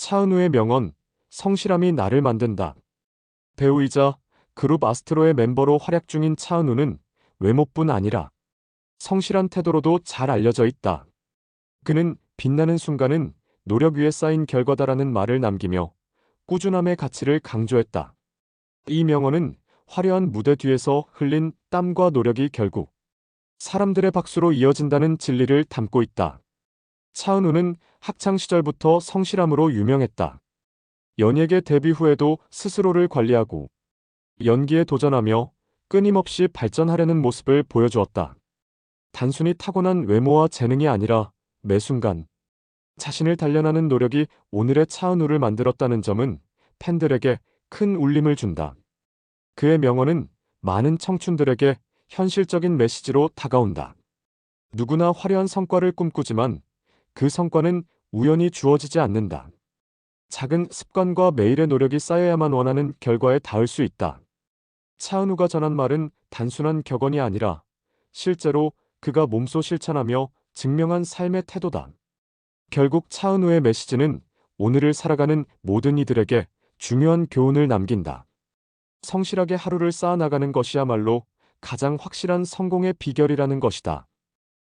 차은우의 명언, 성실함이 나를 만든다. 배우이자 그룹 아스트로의 멤버로 활약 중인 차은우는 외모뿐 아니라 성실한 태도로도 잘 알려져 있다. 그는 빛나는 순간은 노력 위에 쌓인 결과다라는 말을 남기며 꾸준함의 가치를 강조했다. 이 명언은 화려한 무대 뒤에서 흘린 땀과 노력이 결국 사람들의 박수로 이어진다는 진리를 담고 있다. 차은우는 학창 시절부터 성실함으로 유명했다. 연예계 데뷔 후에도 스스로를 관리하고 연기에 도전하며 끊임없이 발전하려는 모습을 보여주었다. 단순히 타고난 외모와 재능이 아니라 매 순간 자신을 단련하는 노력이 오늘의 차은우를 만들었다는 점은 팬들에게 큰 울림을 준다. 그의 명언은 많은 청춘들에게 현실적인 메시지로 다가온다. 누구나 화려한 성과를 꿈꾸지만 그 성과는 우연히 주어지지 않는다. 작은 습관과 매일의 노력이 쌓여야만 원하는 결과에 닿을 수 있다. 차은우가 전한 말은 단순한 격언이 아니라 실제로 그가 몸소 실천하며 증명한 삶의 태도다. 결국 차은우의 메시지는 오늘을 살아가는 모든 이들에게 중요한 교훈을 남긴다. 성실하게 하루를 쌓아나가는 것이야말로 가장 확실한 성공의 비결이라는 것이다.